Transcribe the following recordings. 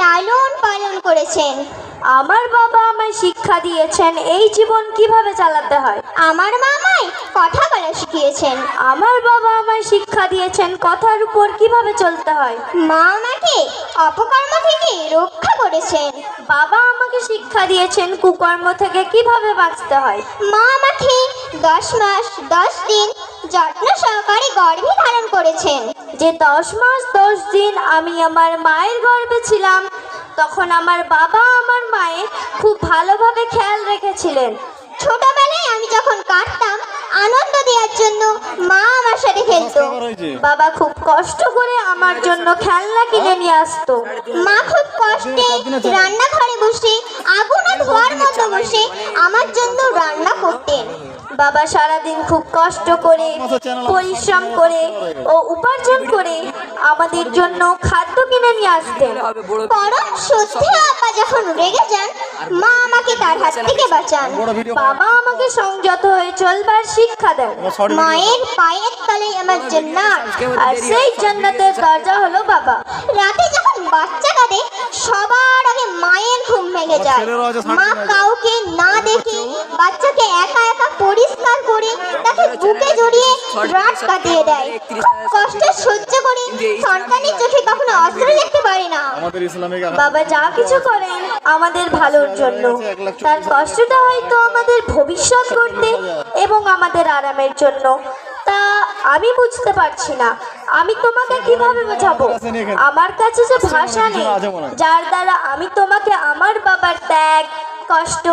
লালন পালন করেছেন। আমার বাবা আমায় শিক্ষা দিয়েছেন এই জীবন কীভাবে চালাতে হয়? আমার মামাই কথা বলা শিখিয়েছেন। আমার বাবা আমায় শিক্ষা দিয়েছেন কথার উপর কীভাবে চলতে হয়? মা আমাকে অপকর্ম থেকে রক্ষা করেছেন। বাবা আমাকে শিক্ষা দিয়েছেন কুকর্ম থেকে কীভাবে বাঁচতে হয়? মা আমাকে দশ মাস দশ দিন যত্ন সহকারে গর্ভে ধারণ করেছেন। যে দশ মাস দশ দিন আমি আমার মায়ের গর্ভে ছিলাম তখন আমার বাবা আমার মায়ের খুব ভালোভাবে খেয়াল রেখেছিলেন। ছোটবেলায় আমি যখন কাটতাম আনন্দ দেওয়ার জন্য মা আমার সাথে খেলতো। বাবা খুব কষ্ট করে আমার জন্য খেলনা কিনে নিয়ে আসতো। মা খুব কষ্টে রান্নাঘরে বসে আগুনে ধোয়ার মতো বসে আমার জন্য রান্না করতেন। বাবা সারাদিন খুব কষ্ট করে পরিশ্রম করে ও উপার্জন করে আমাদের জন্য খাদ্য কিনে নিয়ে আসতেন। পরম সত্যি আপা যখন রেগে যান মা আমাকে তার হাত থেকে বাঁচান। বাবা আমাকে সংযত হয়ে চলবার শিক্ষা দেন। মায়ের পায়ের তলে আমার জান্নাত আর সেই জান্নাতের দরজা হলো বাবা। রাতে যখন বাচ্চা কাঁদে সবার আগে মায়ের ঘুম ভেঙে যায়। মা কাউকে না দেখে বাচ্চাকে একা একা পরিষ্কার করে তাকে বুকে জড়িয়ে রাত কাটিয়ে দেয়। কষ্ট সহ্য করে সন্তানের চোখে কখনো অস্ত্র দেখতে পারে না। বাবা যা কিছু করেন আমাদের ভালোর জন্য। তার কষ্টটা হয়তো আমাদের ভবিষ্যৎ করতে এবং আমাদের আরামের জন্য। তা আমি বুঝতে পারছি না। আমি তোমাকে কীভাবে বোঝাবো? আমার কাছে যে ভাষা নেই যার দ্বারা আমি তোমাকে আমার বাবার ত্যাগ কষ্ট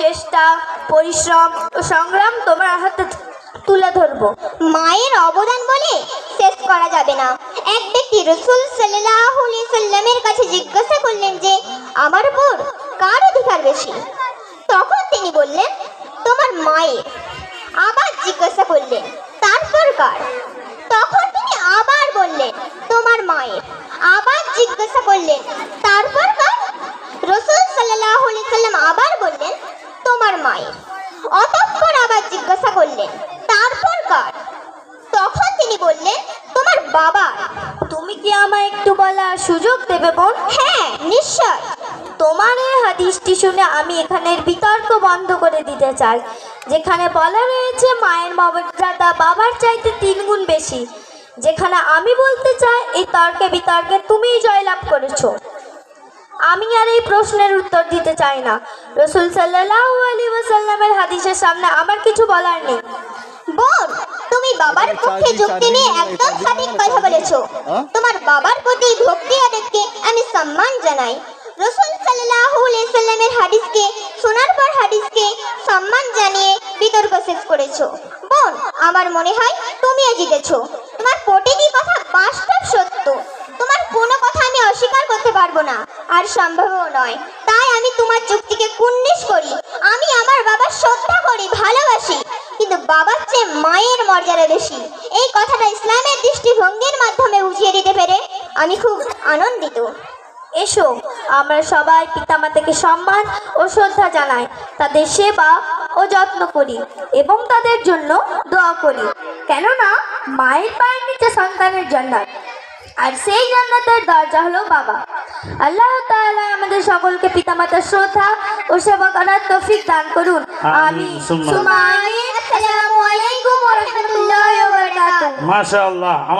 চেষ্টা পরিশ্রম ও সংগ্রাম তোমার হাতে তুলে ধরবো। মায়ের অবদান বলে শেষ করা যাবে না। এক ব্যক্তি রসুল সাল্লামের কাছে জিজ্ঞাসা করলেন যে, আমার উপর কার অধিকার বেশি? তখন তিনি বললেন, তোমার মায়ের। আবার জিজ্ঞাসা করলেন, তারপর কার? তখন তিনি আবার বললেন, তোমার মায়ের। আবার জিজ্ঞাসা করলেন, তারপর কার? রসুল আলাইহি সাল্লাম আবার বললেন, তোমার মায়ের। অতঃপর আবার জিজ্ঞাসা করলেন তিনি বললেন তোমার বাবা। তুমি কি আমায় একটু বলার সুযোগ দেবে বোন? হ্যাঁ নিশ্চয়। তোমার এই হাদিসটি শুনে আমি এখানের বিতর্ক বন্ধ করে দিতে চাই। যেখানে বলা রয়েছে, মায়ের মর্যাদা বাবার চাইতে তিন গুণ বেশি। যেখানে আমি বলতে চাই, এই তর্কে বিতর্কে তুমিই জয়লাভ করেছ। আমি আর এই প্রশ্নের উত্তর দিতে চাই না। রসুল সাল্লাহ আলী ওয়াসাল্লামের হাদিসের সামনে আমার কিছু বলার নেই। বোন বাবার পক্ষে যুক্তি নিয়ে একদম সঠিক কথা বলেছ। তোমার বাবার প্রতি ভক্তি আবেগকে আমি সম্মান জানাই। রসুল সাল্লাল্লাহু আলাইহি সাল্লামের হাদিসকে শোনার পর হাদিসকে সম্মান জানিয়ে বিতর্ক শেষ করেছ। বোন আমার মনে হয় তুমিও জিতেছো। তোমার প্রতিটি কথা বাস্তব সত্য? তোমার কোনো কথা আমি অস্বীকার করতে পারব না। আর সম্ভবও নয়। তাই আমি তোমার যুক্তিকে কুন্নিশ করি। বাবার চেয়ে মায়ের মর্যাদা বেশি। এই কথাটা ইসলামের দৃষ্টিভঙ্গির মাধ্যমে বুঝিয়ে দিতে পেরে আমি খুব আনন্দিত। এসো আমরা সবাই পিতামাতাকে সম্মান ও শ্রদ্ধা জানাই তাদের সেবা ও যত্ন করি এবং তাদের জন্য দোয়া করি। কেননা মায়ের পায়ের নিচে সন্তানের জান্নাত আর সেই জান্নাতের দরজা হলো বাবা। আল্লাহ তাআলা আমাদের সকলকে পিতামাতার শ্রদ্ধা ও সেবা করার তৌফিক দান করুন। আমি আমিন, সুমা আমিন। আসসালামু আলাইকুম ওয়া রাহমাতুল্লাহি ওয়া বারাকাতুহু। মাশাআল্লাহ